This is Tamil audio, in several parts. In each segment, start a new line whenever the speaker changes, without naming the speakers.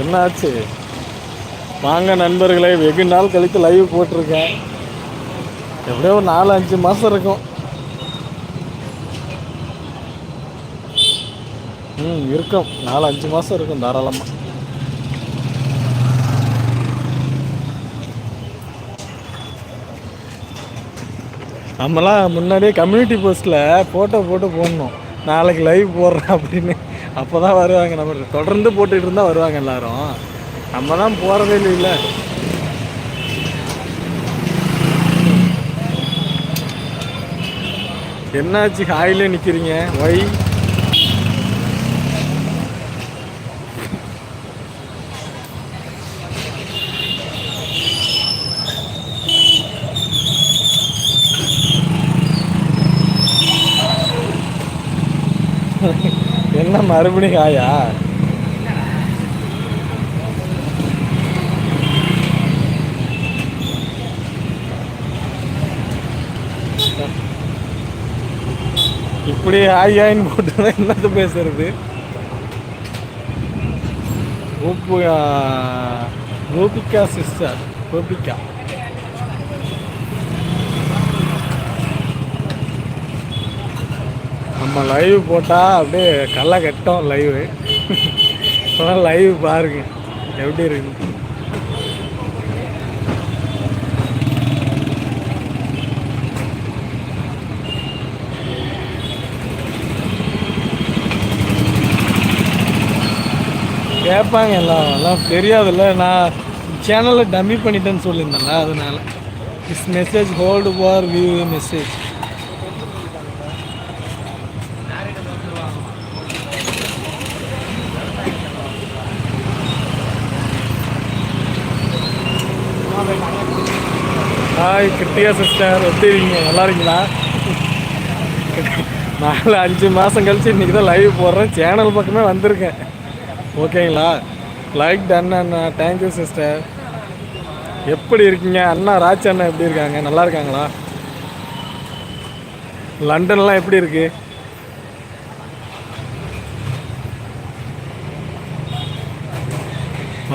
என்னாச்சு? வாங்க நண்பர்களே வெகு நாள் கழித்து லைவ் போட்டிருக்கேன். எப்படியோ ஒரு நாலு அஞ்சு மாதம் இருக்கும். ம் இருக்கும். நாலு அஞ்சு மாதம் இருக்கும் தாராளமாக நம்மளாம் முன்னாடியே கம்யூனிட்டி போஸ்ட்டில் ஃபோட்டோ போட்டு போடணும். நாளைக்கு லைவ் போடுறேன் அப்படின்னு. அப்போ தான் வருவாங்க. நம்ம தொடர்ந்து போட்டுக்கிட்டு இருந்தால் வருவாங்க எல்லாரும். நம்ம தான் போகிறதே இல்லை என்னாச்சு? ஹாயிலே நிற்கிறீங்க ஒய் என்ன மறுபடியும் ஹாயா இப்படி ஹாய் போட்டு என்னது பேசுறது? கோபு கோபிகா சிஸ்டர் கோபிகா நம்ம லைவ் போட்டால் அப்படியே கல்லை கட்டும் லைவ் இப்போதான் லைவ் பாருங்க. எப்படி இருக்கு கேட்பாங்க எல்லாம். எல்லாம் தெரியாதுல்ல. நான் சேனலில் டம்மி பண்ணிட்டேன்னு சொல்லியிருந்தேன்ல அதனால. Is message hold for view message hi Krithiya sister ஒத்துவீங்க நல்லா இருக்கீங்களா நாலு அஞ்சு மாதம் கழிச்சு இன்றைக்கி தான் லைவ் போடுறேன். சேனல் பக்கமே வந்திருக்கேன். ஓகேங்களா? லைக் டன் அண்ணா. தேங்க்யூ சிஸ்டர் எப்படி இருக்கீங்க? அண்ணா ராஜ் அண்ணா எப்படி இருக்காங்க? நல்லா இருக்காங்களா? லண்டன்லாம் எப்படி இருக்குது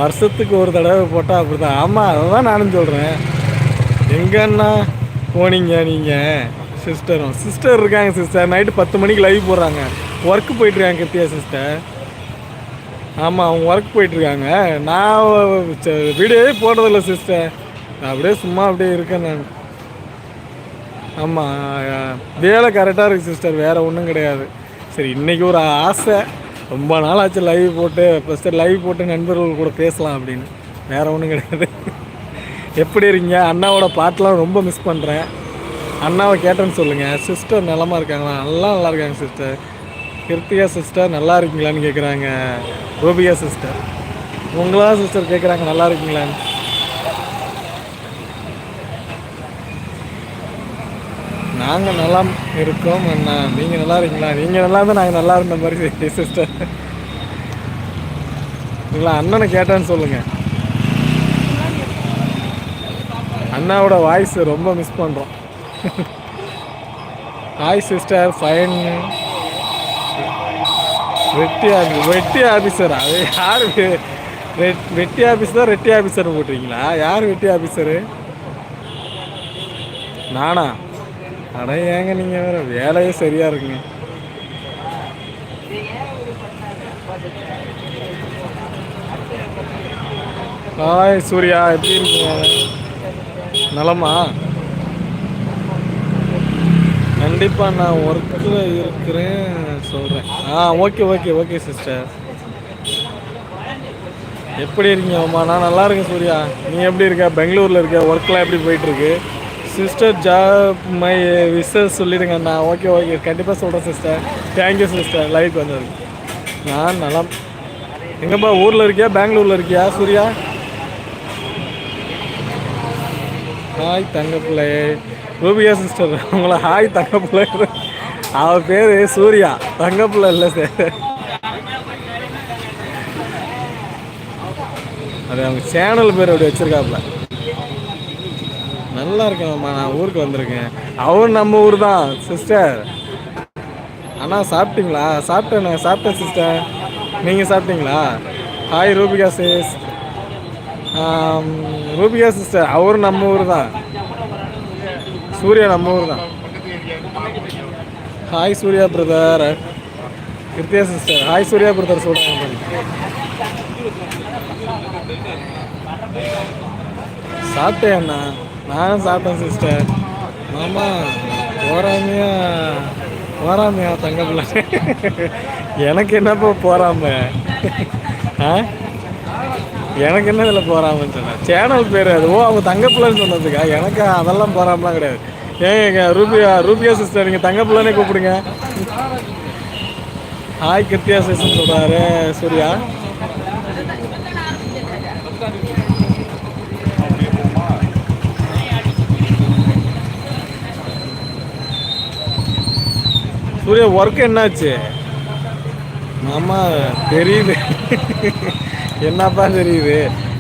வருஷத்துக்கு ஒரு தடவை போட்டால் அப்படி தான் ஆமாம் அதை தான் நானும் சொல்கிறேன் எங்கன்னா போனீங்க நீங்கள் சிஸ்டரும். சிஸ்டர் இருக்காங்க சிஸ்டர். நைட்டு பத்து மணிக்கு லைவ் போடுறாங்க. ஒர்க்கு போயிட்டுருக்காங்க கிருத்தியா சிஸ்டர். ஆமாம் அவங்க ஒர்க் போயிட்டுருக்காங்க. நான் வீடியோவே போடுறதில்ல சிஸ்டர். அப்படியே சும்மா அப்படியே இருக்கேன் நான். ஆமாம் வேலை கரெக்டாக இருக்குது சிஸ்டர். வேறு ஒன்றும் கிடையாது. சரி இன்றைக்கி ஒரு ஆசை. ரொம்ப நாள் ஆச்சு லைவ் போட்டு ஃபஸ்ட்டு லைவ் போட்டு நண்பர்கள் கூட பேசலாம் அப்படின்னு. வேறு ஒன்றும் கிடையாது. எப்படி இருக்கீங்க? அண்ணாவோட பாட்டெலாம் ரொம்ப மிஸ் பண்ணுறேன் அண்ணாவை கேட்டேன்னு சொல்லுங்கள் சிஸ்டர் நிலமாக இருக்காங்களா? நல்லா நல்லா இருக்காங்க சிஸ்டர் கிருத்திகா சிஸ்டர் நல்லா இருக்கீங்களான்னு கேட்குறாங்க கோபிகா சிஸ்டர் உங்களா சிஸ்டர் கேட்குறாங்க நல்லா இருக்கீங்களான்னு? நாங்கள் நல்லா இருக்கோம் அண்ணா. நீங்கள் நல்லா இருக்கீங்களா? நீங்கள் நல்லா இருந்தால் நாங்கள் நல்லா இருந்த மாதிரி சிஸ்டர் இல்லை அண்ணனை கேட்டேன்னு சொல்லுங்கள் அண்ணாவோட வாய்ஸ் ரொம்ப மிஸ் பண்ணுறோம் ஹாய் சிஸ்டர் ஃபைன் வெட்டி ஆஃபீஸ் வெட்டி ஆஃபீஸரா அது யார் வெ- ஆஃபீஸ் வெட்டி ஆஃபீஸர் ரெட்டி ஆஃபீஸர் போட்டிருக்கீங்களா? யார் வெட்டி ஆஃபீஸரு நானா? ஆனால் ஏங்க நீங்கள் வேறு வேலையே சரியாக இருக்குங்க. ஹாய் சூர்யா. எப்படி இருக்கீங்க? நலமா? கண்டிப்பாக நான் ஒர்க்கில் இருக்கிறேன் சொல்கிறேன் ஆ ஓகே ஓகே ஓகே சிஸ்டர் எப்படி இருக்கீங்க அம்மா? நான் நல்லா இருக்கேன் சூர்யா. நீ எப்படி இருக்க? பெங்களூரில் இருக்க ஒர்க்கெலாம் எப்படி போயிட்டுருக்கு? சிஸ்டர் ஜாப் மை விசஸ் சொல்லிடுங்க நான் ஓகே ஓகே கண்டிப்பாக சொல்கிறேன் சிஸ்டர் தேங்க்யூ சிஸ்டர் லைஃப் வந்தது நான் நலம் எங்கப்பா ஊரில் இருக்கியா? பெங்களூரில் இருக்கியா சூர்யா? ஹாய் தங்கப்பிள்ளை. ரூபியா சிஸ்டர் உங்களை ஹாய் தங்கப்பிள்ளை. அவ பேர் சூர்யா. தங்கப்பிள்ளை இல்லை சார் அது அவங்க சேனல் பேர் அப்படி வச்சிருக்காப்புல. நல்லா இருக்கேன்ம்மா நான் ஊருக்கு வந்திருக்கேன். அவரும் நம்ம ஊர் தான் சிஸ்டர் அண்ணா சாப்பிட்டீங்களா? சாப்பிட்டேண்ணே சாப்பிட்டேன் சிஸ்டர் நீங்கள் சாப்பிட்டீங்களா? Hi Rubika sister Rubika sister அவரும் நம்ம ஊர் தான். சூர்யா நம்ம ஊர் தான். Hi Surya brother Krithiya sister hi Surya brother சொல்கிறாங்க சாப்பிட்டேன் அண்ணா. நானும் சாப்பிட்டேன் சிஸ்டர் மாமா போராமையா போராமையா தங்க பிள்ளை? எனக்கு என்னப்போ போறாம? ஆ? எனக்கு என்ன இதில் போறாமன்னு சொன்னேன் சேனல் பேர் அது. ஓ அவங்க தங்கப்பிள்ளைன்னு சொன்னதுக்கா? எனக்கு அதெல்லாம் போறாமலாம் கிடையாது. ஏங்க ரூபியா ரூபியா சிஸ்டர் நீங்கள் தங்கப்பிள்ளனே கூப்பிடுங்க. ஹாய் கிருத்தியா சிஸ்டர் சொல்கிறாரு சூர்யா? சூர்யா ஒர்க் என்னாச்சு? ஆமாம் தெரியுது. என்னப்பா தெரியுது?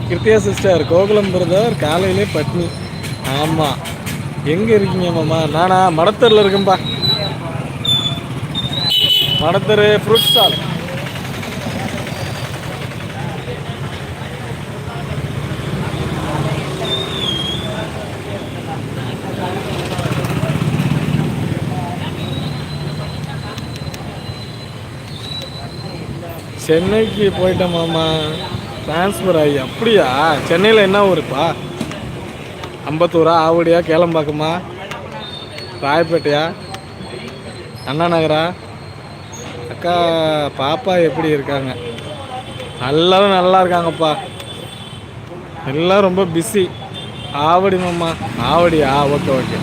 கிருத்தியா சிஸ்டர் கோகுலம் பிரதர் காலையிலே பட்னி. ஆமாம் எங்கே இருக்கீங்க மாமா? நானா மடத்தூரில் இருக்கேன்ப்பா மடத்தூர் ஃப்ரூட் ஸ்டால். சென்னைக்கு போயிட்டேன் மாமா. ட்ரான்ஸ்ஃபர் ஆகி. அப்படியா? சென்னையில் என்ன ஊருப்பா அம்பத்தூரா? ஆவடியா? கேளம்பாக்கமா? ராயப்பேட்டையா? அண்ணா நகரா அக்கா பாப்பா எப்படி இருக்காங்க? எல்லாரும் நல்லா இருக்காங்கப்பா. எல்லாம் ரொம்ப பிஸி ஆவடி மாமா. ஆவடியா? Okay okay.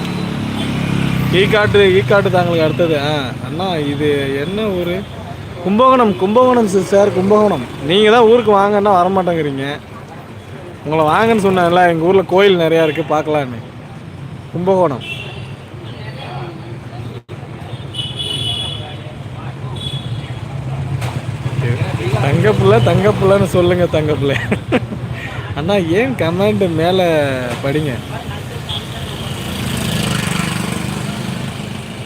ஈக்காட்டு ஈக்காட்டு தாங்களுக்கு அடுத்தது. ஆ அண்ணா இது என்ன ஊர்? கும்பகோணம் கும்பகோணம் சிஸ்டர் கும்பகோணம். நீங்கள் தான் ஊருக்கு வாங்கன்னா வரமாட்டேங்கிறீங்க. உங்களை வாங்கன்னு சொன்னேன்ல எங்கள் ஊரில் கோயில் நிறையா இருக்குது பார்க்கலான்னு. கும்பகோணம். தங்கப்புள்ள தங்கப்புள்ளன்னு சொல்லுங்கள் தங்கப்புள்ள. அண்ணா ஏன் கமெண்ட் மேலே படிங்க?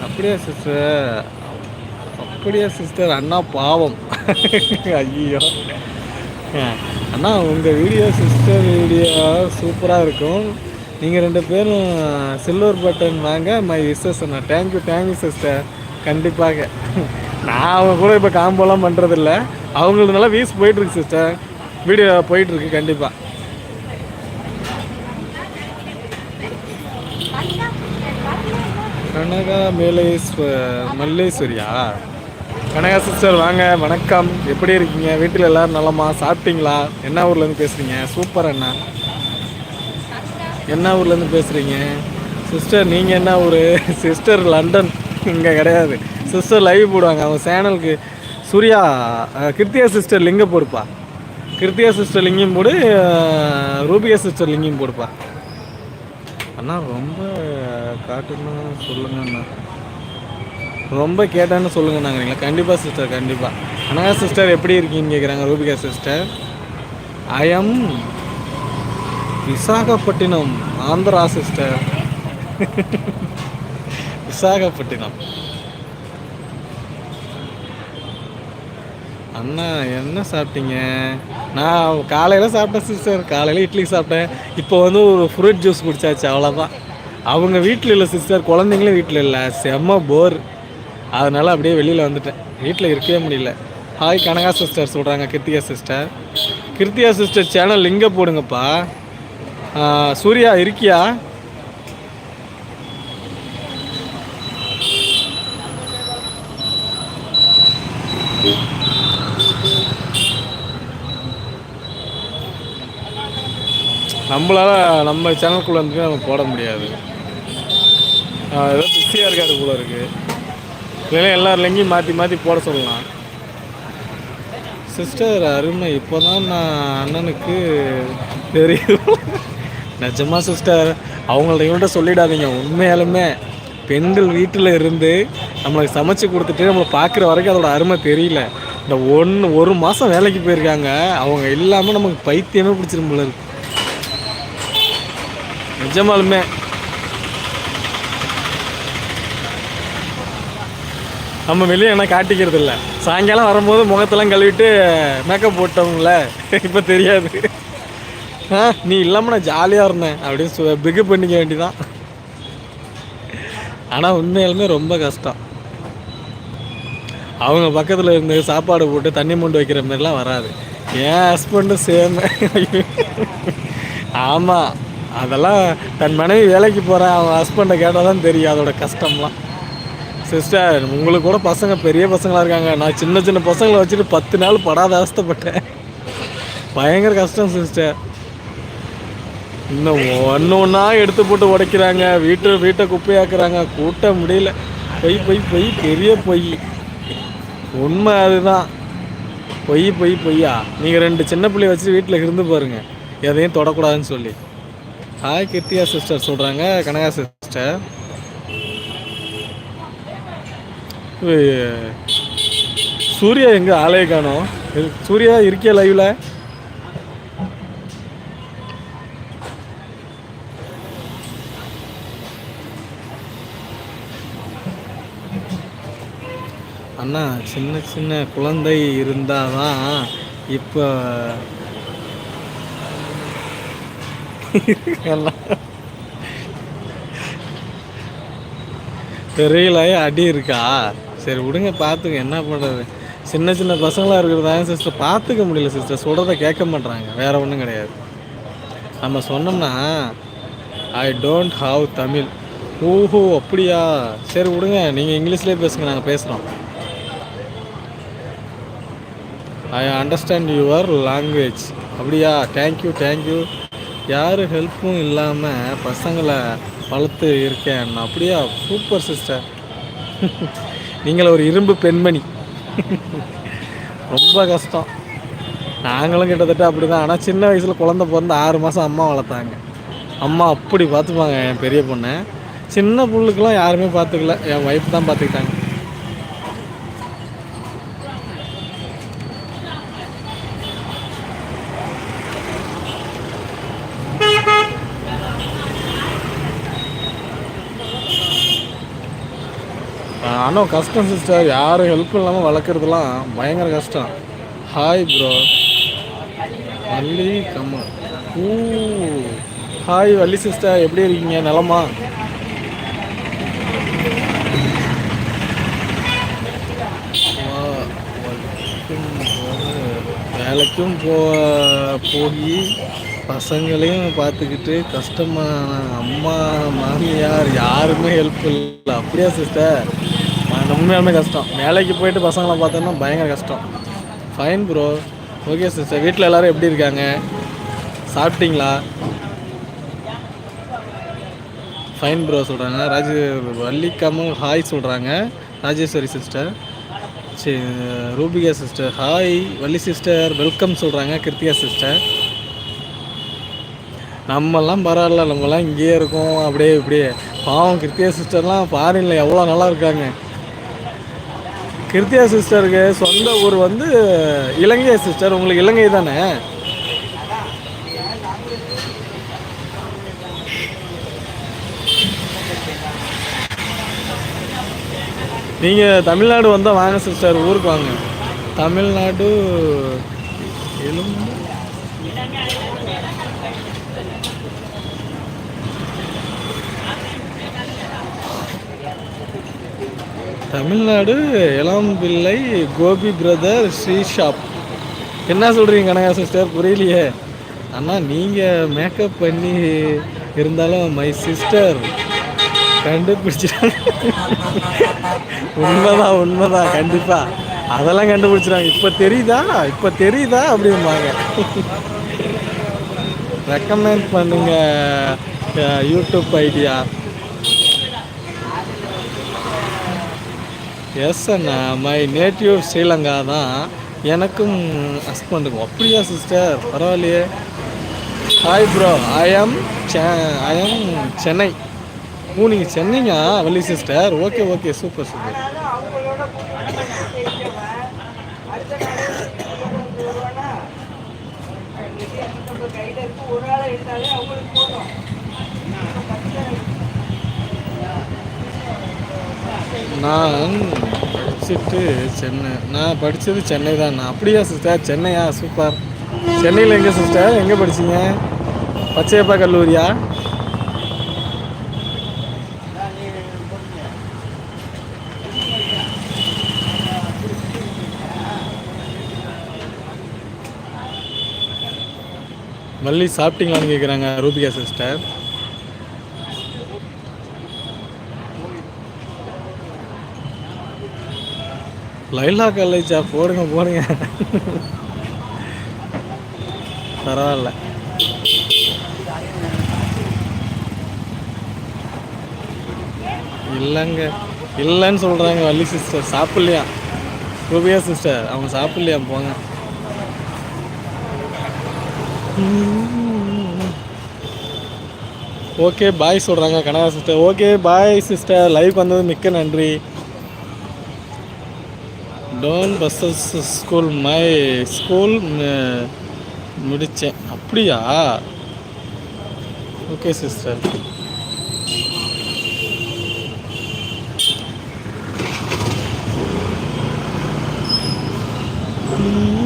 அப்படியா சிஸ்டர் அப்படியா சிஸ்டர் அண்ணா பாவம். ஐயோ அண்ணா உங்கள் வீடியோ சிஸ்டர் வீடியோ சூப்பராக இருக்கும். நீங்கள் ரெண்டு பேரும் சில்வர் பட்டன் வாங்க my wishes Anna. Thank you thank you sister கண்டிப்பாக. நான் அவங்க கூட இப்போ காம்போலாம் பண்ணுறதில்ல அவங்களுக்கு நல்லா வீஸ் போயிட்டுருக்கு சிஸ்டர் வீடியோ போயிட்டுருக்கு கண்டிப்பாக கனகா மேலேஸ்வ மல்லேஸ்வரியா? கனகா சிஸ்டர் வாங்க. வணக்கம். எப்படி இருக்கீங்க? வீட்டில் எல்லோரும் நலமா? சாப்பிட்டீங்களா? என்ன ஊர்லேருந்து பேசுகிறீங்க சூப்பர் அண்ணா. என்ன ஊர்லேருந்து பேசுகிறீங்க சிஸ்டர் நீங்கள் என்ன ஊர்? Sister London. இங்கே கிடையாது. சிஸ்டர் லைவ் போடுவாங்க. அவங்க சேனலுக்கு சூர்யா கிருத்தியா சிஸ்டர் லிங்கம் போடுப்பா. கிருத்தியா சிஸ்டர் லிங்கம் போடு ரூபியா சிஸ்டர் லிங்கம் போடுப்பா. அண்ணா ரொம்ப காட்டுன்னு சொல்லுங்க அண்ணா. ரொம்ப கேட்டான்னு சொல்லுங்க நாங்கள் கண்டிப்பாக சிஸ்டர் கண்டிப்பாக அனகா சிஸ்டர் எப்படி இருக்கீங்கன்னு கேட்குறாங்க Rubika sister I am Visakhapatnam Andhra sister Visakhapatnam. அண்ணா என்ன சாப்பிட்டீங்க? நான் காலையில் சாப்பிட்டேன் சிஸ்டர் காலையில் இட்லி சாப்பிட்டேன். இப்போ வந்து ஒரு ஃப்ரூட் ஜூஸ் குடிச்சாச்சு அவ்வளோதான் அவங்க வீட்டில் இல்லை சிஸ்டர் குழந்தைங்களும் வீட்டில் இல்லை. செம்ம போர் அதனால் அப்படியே வெளியில் வந்துட்டேன். வீட்டில் இருக்கவே முடியல. ஹாய் கனகா சிஸ்டர் சொல்கிறாங்க Krithika sister Krithika sister channel லிங்கை போடுங்கப்பா. சூர்யா இருக்கியா? நம்மளால நம்ம சேனலுக்குள்ளே வந்து நம்ம போட முடியாது. ஏதோ பிஸியாக இருக்காது போல இருக்கு. இல்லைன்னா எல்லா லிங்கையும் மாற்றி மாற்றி போட சொல்லலாம். சிஸ்டர் அருமை. இப்போ தான் நான் அண்ணனுக்கு தெரியும். நிஜமாக சிஸ்டர் அவங்கள்ட்ட இவங்கள்ட்ட சொல்லிடாதீங்க. உண்மையாலுமே பெண்கள் வீட்டில் இருந்து நம்மளுக்கு சமைச்சு கொடுத்துட்டு நம்மளை பார்க்குற வரைக்கும் அதோட அருமை தெரியல. இந்த ஒன்று ஒரு மாதம் வேலைக்கு போயிருக்காங்க. அவங்க இல்லாமல் நமக்கு பைத்தியமே பிடிச்சிரும் போல இருக்கு. நிஜமாலுமே நம்ம வெளியே என்ன காட்டிக்கிறது இல்லை. சாயங்காலம் வரும்போது முகத்தெல்லாம் கழுவிட்டு மேக்கப் போட்டோம்ல இப்போ தெரியாது. ஆ நீ இல்லாமல் நான் ஜாலியாக இருந்தேன் அப்படின்னு பிகு பண்ணிக்க வேண்டிதான். ஆனால் உண்மையாலுமே ரொம்ப கஷ்டம். அவங்க பக்கத்தில் இருந்து சாப்பாடு போட்டு தண்ணி மொண்டு வைக்கிற மாதிரிலாம் வராது. என் ஹஸ்பண்டும் சேம் ஆமாம் அதெல்லாம் தன் மனைவி வேலைக்கு போகிறேன் அவன் ஹஸ்பண்டை கேட்டால் தான் தெரியும் அதோட கஷ்டம்லாம். சிஸ்டர் உங்களுக்கு கூட பசங்க பெரிய பசங்களாக இருக்காங்க. நான் சின்ன சின்ன பசங்களை வச்சுட்டு பத்து நாள் படாத அவஸ்தப்பட்டேன். பயங்கர கஷ்டம் சிஸ்டர் இன்னும் ஒன்று ஒன்றா எடுத்து போட்டு உடைக்கிறாங்க. வீட்டு வீட்டை குப்பையாக்குறாங்க. கூட்ட முடியல. பொய் பொய் பொய் பெரிய பொய். உண்மை அதுதான். பொய் பொய் பொய்யா? நீங்கள் ரெண்டு சின்ன பிள்ளைய வச்சு வீட்டில் இருந்து பாருங்கள் எதையும் தொடக்கூடாதுன்னு சொல்லி. ஹாய் கிருத்தியா சிஸ்டர் சொல்கிறாங்க கனகா சிஸ்டர் சூர்யா எங்கே ஆலய காணோம் சூர்யா இருக்கியா லைவ்ல அண்ணா சின்ன சின்ன குழந்தை இருந்தாதான் இப்போ அண்ணா. தெரியல அடி இருக்கா சரி விடுங்க பார்த்துங்க என்ன பண்ணுறது சின்ன சின்ன பசங்களாக இருக்கிறதாங்க சிஸ்டர் பார்த்துக்க முடியல சிஸ்டர் சொல்கிறத கேட்க மாட்றாங்க. வேறு ஒன்றும் கிடையாது. நம்ம சொன்னோம்னா ஐ டோன்ட் ஹாவ் தமிழ் ஓஹோ அப்படியா? சரி விடுங்க. நீங்கள் இங்கிலீஷ்லேயே பேசுங்க நாங்கள் பேசுகிறோம் ஐ அண்டர்ஸ்டாண்ட் யுவர் லாங்குவேஜ் அப்படியா? தேங்க்யூ தேங்க்யூ யார் ஹெல்ப்பும் இல்லாமல் பசங்களை வளர்த்து இருக்கேன். அப்படியா? சூப்பர் சிஸ்டர் நீங்கள் ஒரு இரும்பு பெண்மணி. ரொம்ப கஷ்டம். நாங்களும் கிட்டத்தட்ட அப்படி தான் ஆனால் சின்ன வயசில் குழந்த பிறந்து ஆறு மாதம் அம்மா வளர்த்தாங்க. அம்மா அப்படி பார்த்துப்பாங்க என் பெரிய பொண்ணை. சின்ன புள்ளுக்கெல்லாம் யாருமே பார்த்துக்கல. என் ஒய்ஃப் தான் பார்த்துக்கிட்டாங்க. ஆனால் கஷ்டம் சிஸ்டர் யாரும் ஹெல்ப் இல்லாமல் வளர்க்குறதுலாம் பயங்கர கஷ்டம். ஹாய் ப்ரோ வள்ளி கம்மா. ஊ. ஹாய் வள்ளி சிஸ்டர் எப்படி இருக்கீங்க? நிலமா? வா, வேலைக்கும் போ போய் பசங்களையும் பார்த்துக்கிட்டு கஷ்டமான அம்மா மாமியார் யாருமே ஹெல்ப் இல்லை. அப்படியா சிஸ்டர் உண்மையாலுமே கஷ்டம். வேலைக்கு போயிட்டு பசங்களை பார்த்தோன்னா பயங்கர கஷ்டம். ஃபைன் ப்ரோ ஓகே சிஸ்டர் வீட்டில் எல்லாரும் எப்படி இருக்காங்க? சாப்பிட்டீங்களா? ஃபைன் ப்ரோ சொல்கிறாங்க ராஜ வள்ளிக்காமல் ஹாய் சொல்கிறாங்க ராஜேஸ்வரி சிஸ்டர் சரி Rubika sister hi Valli sister welcome சொல்கிறாங்க கிருத்திகா சிஸ்டர் நம்மெல்லாம் பரவாயில்ல. நம்மலாம் இங்கேயே இருக்கோம். அப்படியே இப்படியே. பாவம் கிருத்தியா சிஸ்டர்லாம் ஃபாரினில் எவ்வளோ நல்லா இருக்காங்க. கிருத்தியா சிஸ்டருக்கு சொந்த ஊர் வந்து இலங்கை சிஸ்டர் உங்களுக்கு இலங்கை தானே? நீங்கள் தமிழ்நாடு வந்தால் வாங்க சிஸ்டர் ஊருக்கு வாங்க. தமிழ்நாடு எலும்பு தமிழ்நாடு இளம்பிள்ளை கோபி பிரதர் ஸ்ரீ ஷாப். என்ன சொல்கிறீங்க கனகா சிஸ்டர் புரியலையே. ஆனால் நீங்கள் மேக்கப் பண்ணி இருந்தாலும் மை சிஸ்டர் கண்டுபிடிச்சிட்டாங்க. உண்மைதான் உண்மைதான் கண்டிப்பாக அதெல்லாம் கண்டுபிடிச்சிட்டாங்க இப்போ தெரியுதா? இப்போ தெரியுதா? அப்படிம்பாங்க. ரெக்கமெண்ட் பண்ணுங்க யூடியூப் ஐடியா. எஸ் அண்ணா மை நேட்டிவ் ஸ்ரீலங்கா தான் எனக்கும் ஹஸ்பண்டுக்கும் அப்படியா சிஸ்டர் பரவாயில்லையே. ஹாய் ப்ரோ ஐ ஆம் ஐ ஆம் சென்னை ஓ நீங்கள் சென்னைங்க Valli sister okay okay super super நான் படிச்சுட்டு சென்னை. நான் படித்தது சென்னை தான். நான் அப்படியா சிஸ்டர் சென்னையா? சூப்பர் சென்னையில் எங்கே சிஸ்டர் எங்கே படிச்சீங்க? பச்சையப்பா கல்லூரியா? மல்லி சாப்பிட்டீங்களான்னு கேட்குறாங்க ரூபிகா சிஸ்டர் லைலா காலேஜா? போடுங்க போடுங்க. பரவாயில்ல. இல்லைங்க. இல்லைன்னு சொல்கிறாங்க வள்ளி சிஸ்டர் சாப்பிட்லையா? ரூபியா சிஸ்டர் அவங்க சாப்பிட்லையா? போங்க. ஓகே பாய் சொல்கிறாங்க Kanaka sister okay bye sister live வந்தது மிக்க நன்றி. Don Bosco's school my school முடித்தேன் அப்படியா? ஓகே சிஸ்டர் நான்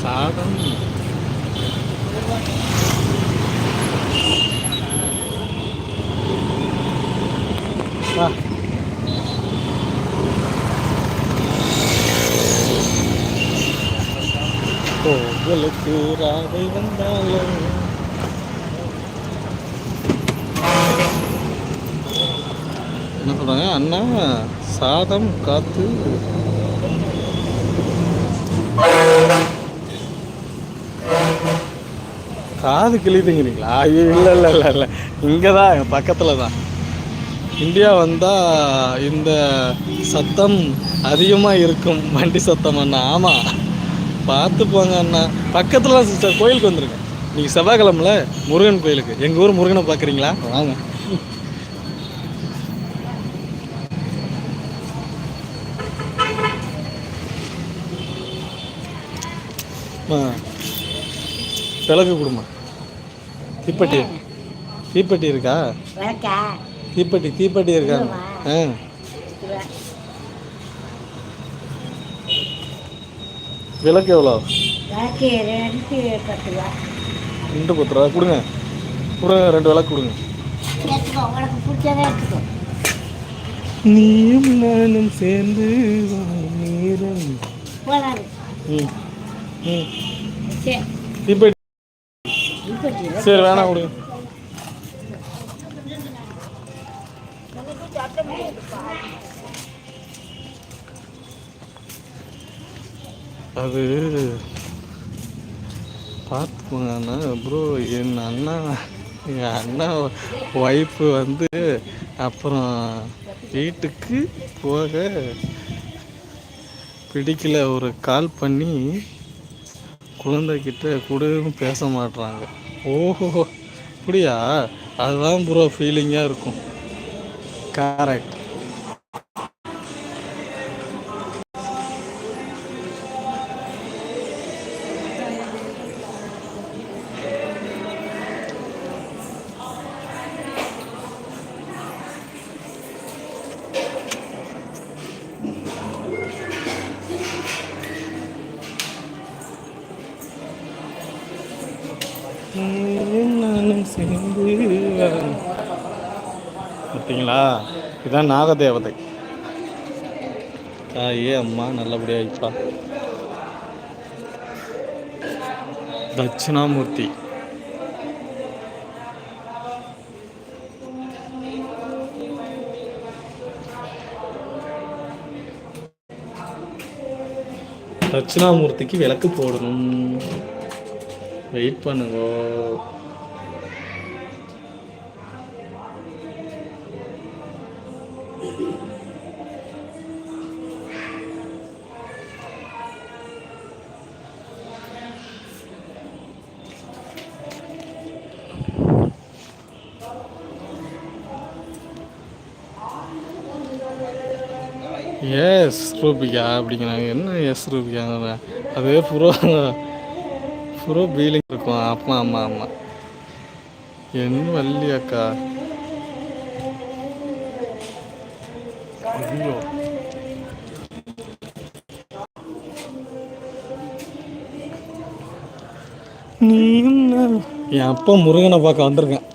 சாதம் வா. கோவிலுக்கு ராதை வந்தாலும் என்ன சொல்றாங்க அண்ணா சாதம் காத்து காது கிழிதுங்கிறீங்களா? ஐயோ இல்லை இல்லை இல்லை இல்லை. இங்கே தான் எங்கள் பக்கத்தில் தான் இந்தியா வந்தால் இந்த சத்தம் அதிகமாக இருக்கும். வண்டி சத்தம் அண்ணா. ஆமாம் பார்த்து போங்க அண்ணா. பக்கத்தில் தான் சிஸ்டர் கோயிலுக்கு வந்துருங்க. நீங்கள் செவ்வாய்க்கிழமில் முருகன் கோயிலுக்கு. எங்கள் ஊர் முருகனை பார்க்குறீங்களா? வாங்க. ஆ. விளக்கு கொடுமா. தீப்பெட்டி. தீப்பெட்டி இருக்கா? தீப்பெட்டி தீப்பெட்டி இருக்கா? ஆ. விளக்கு எவ்வளோ?
ரெண்டு பத்து ரூபா.
கொடுங்க. கொடுங்க ரெண்டு விளக்கு கொடுங்க. நீயும் நானும் சேர்ந்து நேரம். ம் ம். தீப்பெட்டி சரி வேணாம் கொடுங்க அது பார்த்துக்கோங்க அண்ணா. ப்ரோ என் அண்ணா எங்கள் அண்ணா ஒய்ஃபு வந்து அப்புறம் வீட்டுக்கு போக பிடிக்கல. ஒரு கால் பண்ணி குழந்தைகிட்ட கூடவும் பேச மாட்டுறாங்க ஓஹோ அப்படியா அதுதான் ப்ரோ ஃபீலிங்காக இருக்கும். கரெக்ட் இதுதான் நாகதேவதை? தாயே அம்மா நல்லபடியாக இருப்பா தட்சிணாமூர்த்தி. தட்சிணாமூர்த்திக்கு விளக்கு போடணும். வெயிட் பண்ணுங்க. எஸ் ரூபிகா அப்படிங்கிறாங்க. என்ன எஸ் ரூபிகாங்க அது புரோ புரோ பீலிங் இருக்கும். ஆமாம் ஆமாம் ஆமாம் என்ன வள்ளி அக்கா. ஐயோ. நீ? என் அப்பா முருகனை பார்க்க வந்திருக்கேன்.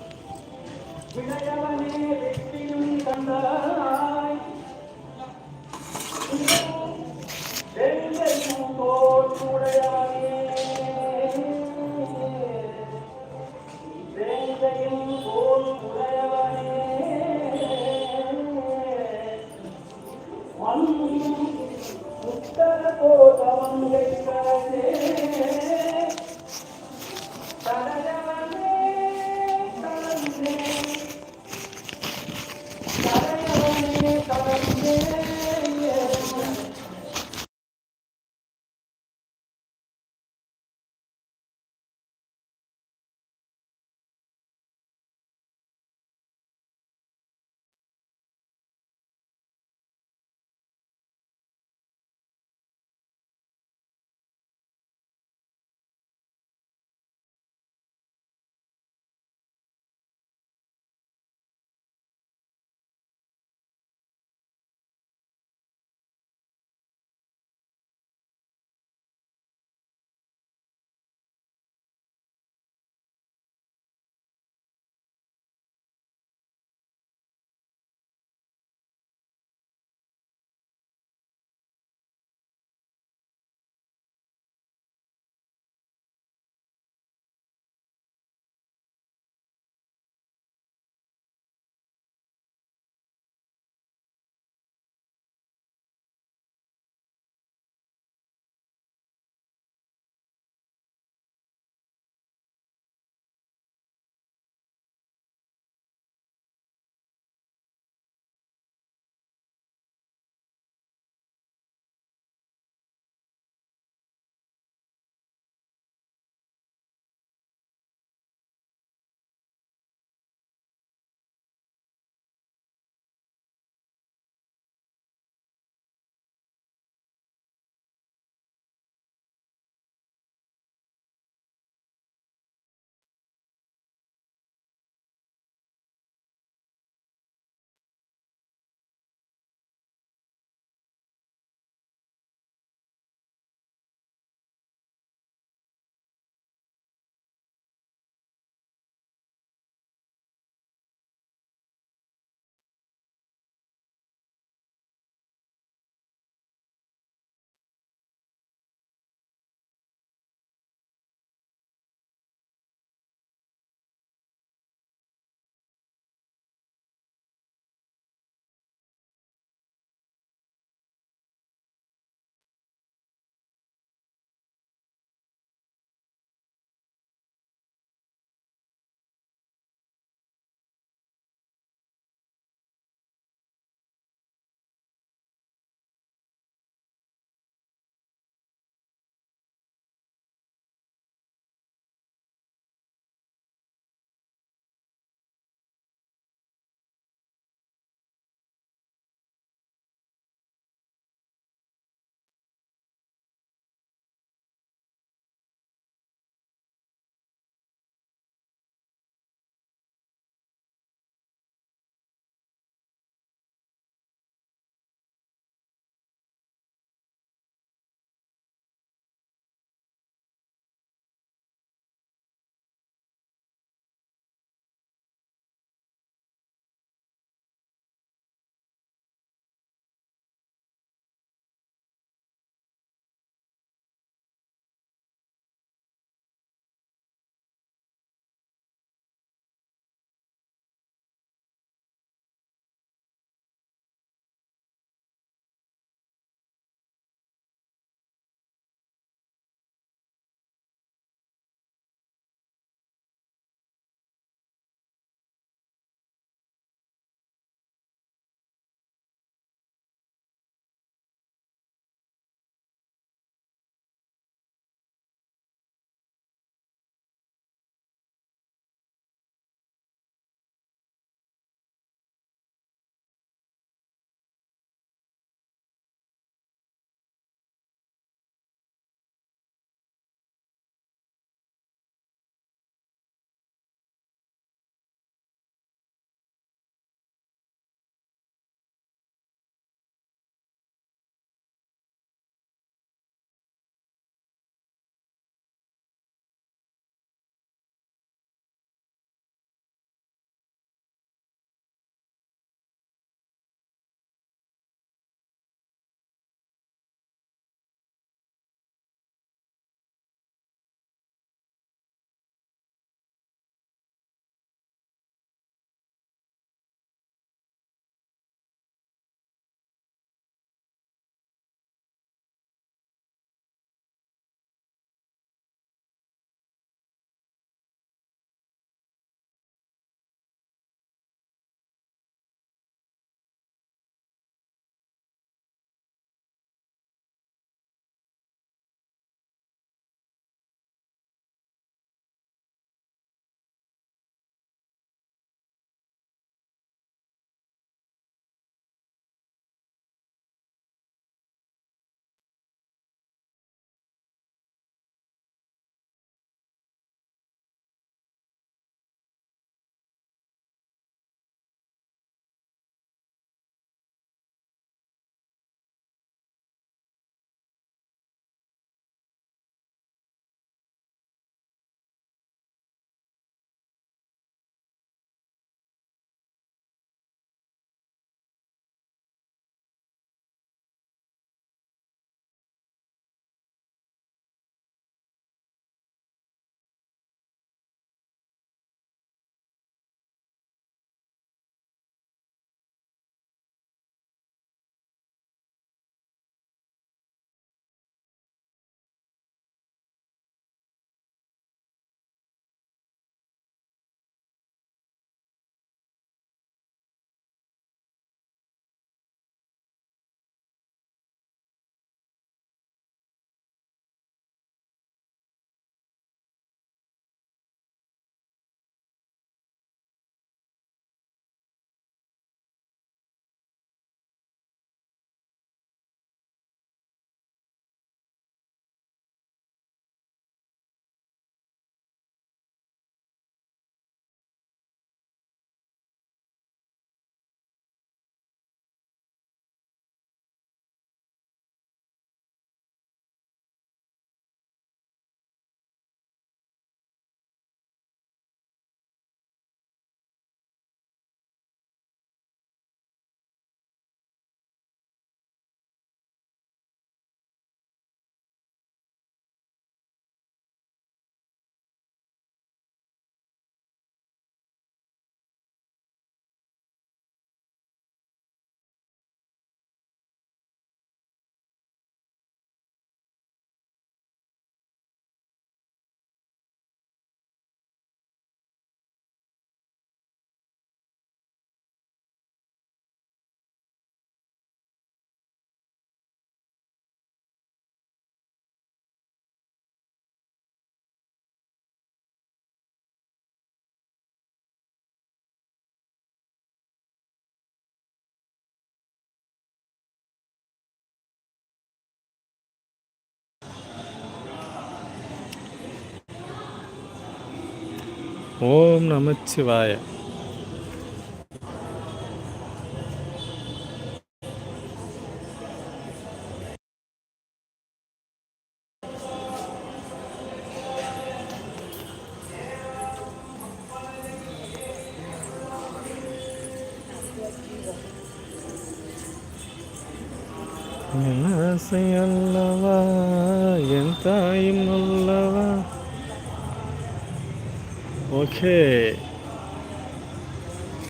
ஓம் நமச்சிவாய.